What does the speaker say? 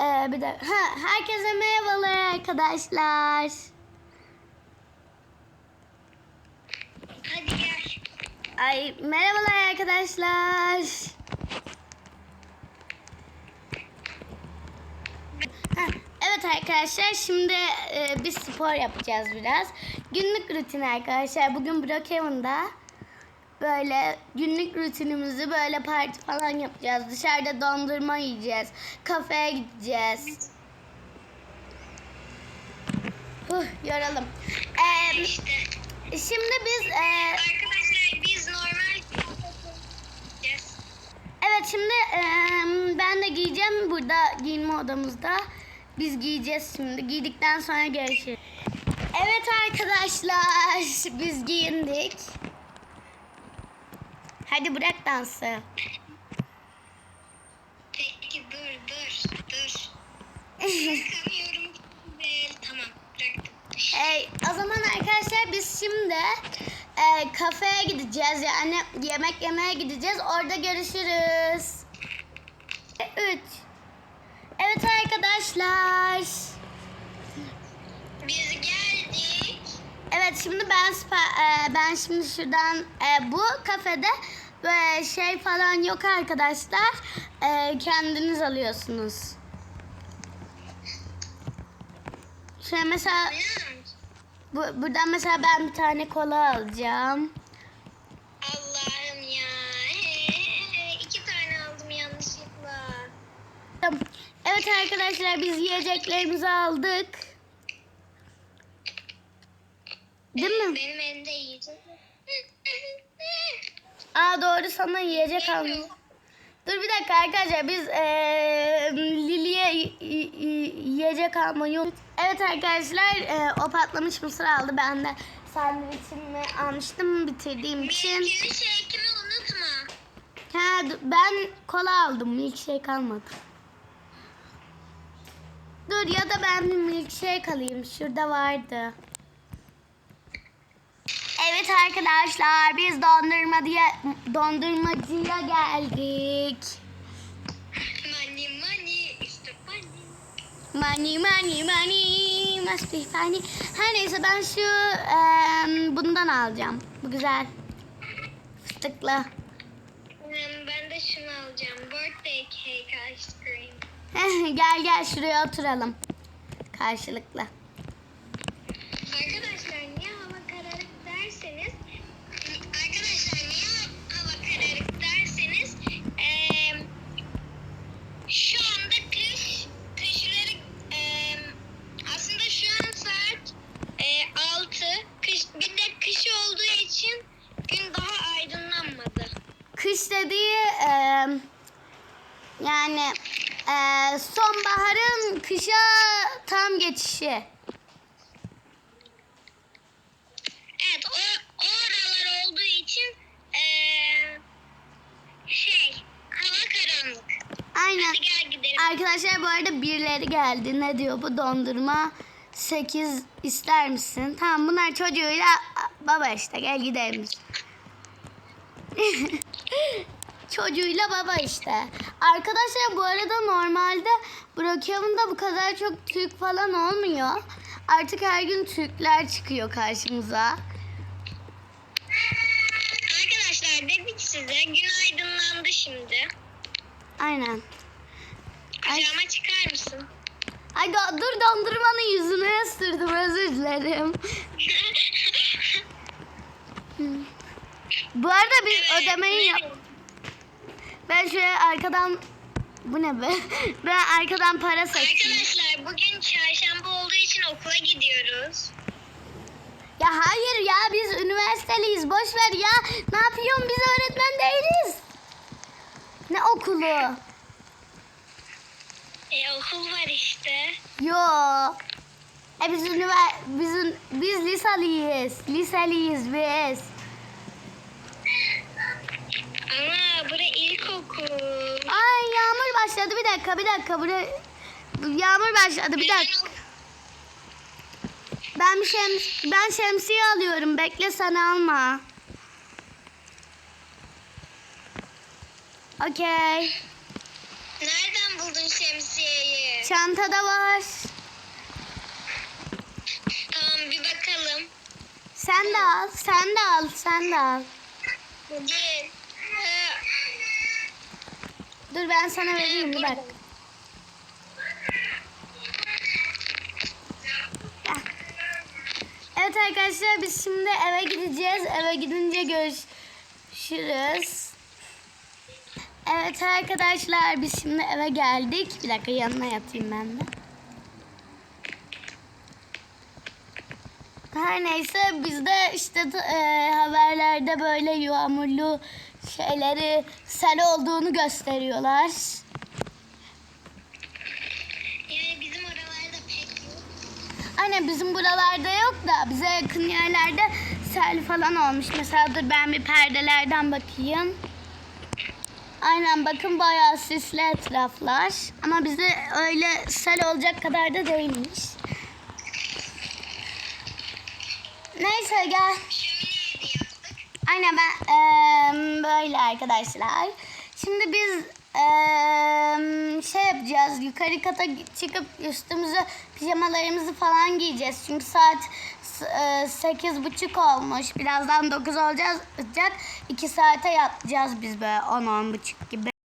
Ee, bir de ha, herkese merhabalar arkadaşlar. Hadi gel. Ay merhabalar arkadaşlar. Evet arkadaşlar şimdi e, biz spor yapacağız biraz. Günlük rutin arkadaşlar. Bugün Brookhaven'da böyle günlük rutinimizi böyle parti falan yapacağız. Dışarıda dondurma yiyeceğiz. Kafeye gideceğiz. Huh, yoralım. Ee, İşte. şimdi biz e, Arkadaşlar biz normal Yes. Evet şimdi eee, ben de giyeceğim burada giyinme odamızda. Biz giyeceğiz şimdi. Giydikten sonra görüşürüz. Evet arkadaşlar biz giyindik. Hadi bırak dansı. Peki dur dur dur. Bırakamıyorum. Tamam bıraktım. Ey, o zaman arkadaşlar biz şimdi eee, kafeye gideceğiz yani yemek yemeye gideceğiz. Orada görüşürüz. 3 Evet arkadaşlar. Biz geldik. Evet şimdi ben spa- e, ben şimdi şuradan e, bu kafede böyle şey falan yok arkadaşlar. E, kendiniz alıyorsunuz. Şöyle mesela bu, buradan mesela ben bir tane kola alacağım. Allah'ım ya. İki tane aldım yanlışlıkla. Evet arkadaşlar biz yiyeceklerimizi aldık. Değil mi? Benim elimde yiyeceğim. Aa doğru sana yiyecek almış. Dur bir dakika arkadaşlar biz eee Lili'ye yiyecek almayı Evet arkadaşlar eee, o patlamış mısır aldı. Ben de sandviçimi almıştım bitirdiğim için. Milkini shake'imi unutma. Ha, ben kola aldım. Milkshake almadım. Dur ya da ben bir milkshake alayım. Şurada vardı. Evet arkadaşlar biz dondurma diye dondurmacıya geldik. Money money işte money. Money money money must be funny. Her neyse ben şu em, bundan alacağım. Bu güzel. Fıstıklı. Hmm, Ben de şunu alacağım. Birthday cake ice cream. gel gel şuraya oturalım. Karşılıklı. Yani e, sonbaharın kışa tam geçişi. Evet o, o aralar olduğu için eee, şey hava karanlık. Aynen. Hadi gel gidelim. Arkadaşlar bu arada birileri geldi. Ne diyor bu dondurma? 8 ister misin? Tamam bunlar çocuğuyla baba işte gel gidelim. çocuğuyla baba işte. Arkadaşlar bu arada normalde Brookhaven'da bu kadar çok Türk falan olmuyor. Artık her gün Türkler çıkıyor karşımıza. Arkadaşlar dedik size gün aydınlandı şimdi. Aynen. Ay. Kucağıma çıkar mısın? Ay dur dondurmanın yüzüne ısırdım özür dilerim. Bu arada biz Evet, ödemeyi yap. Ben şöyle arkadan bu ne be? Ben arkadan para saçayım. Arkadaşlar bugün çarşamba olduğu için okula gidiyoruz. Ya hayır ya biz üniversiteliyiz. Boş ver ya. Ne yapıyorsun? Biz öğretmen değiliz. Ne okulu? E, okul var işte. Yo. E biz ünivers biz, biz liseliyiz. Liseliyiz biz. Ama bura ilkokul. Ay yağmur başladı bir dakika bir dakika bura yağmur başladı bir dakika. Ben şems ben şemsiye alıyorum bekle sen alma. Okey. Nereden buldun şemsiyeyi? Çantada var. Tamam bir bakalım. Sen de al, sen de al, sen de al. Gel. Dur ben sana vereyim bir bak. Evet arkadaşlar biz şimdi eve gideceğiz. Eve gidince görüşürüz. Evet arkadaşlar biz şimdi eve geldik. Bir dakika yanına yatayım ben de. Her neyse bizde işte e, haberlerde böyle yağmurlu şeyleri sel olduğunu gösteriyorlar. yani bizim oralarda pek yok. Aynen bizim buralarda yok da bize yakın yerlerde sel falan olmuş. Mesela dur ben bir perdelerden bakayım. Aynen bakın bayağı sisli etraflar. Ama bize öyle sel olacak kadar da değilmiş. Neyse gel. Aynen ben eee, böyle arkadaşlar. Şimdi biz eee, şey yapacağız. Yukarı kata çıkıp üstümüze pijamalarımızı falan giyeceğiz. Çünkü saat sekiz buçuk olmuş. Birazdan dokuz olacağız. olacak. İki saate yatacağız biz böyle on on buçuk gibi.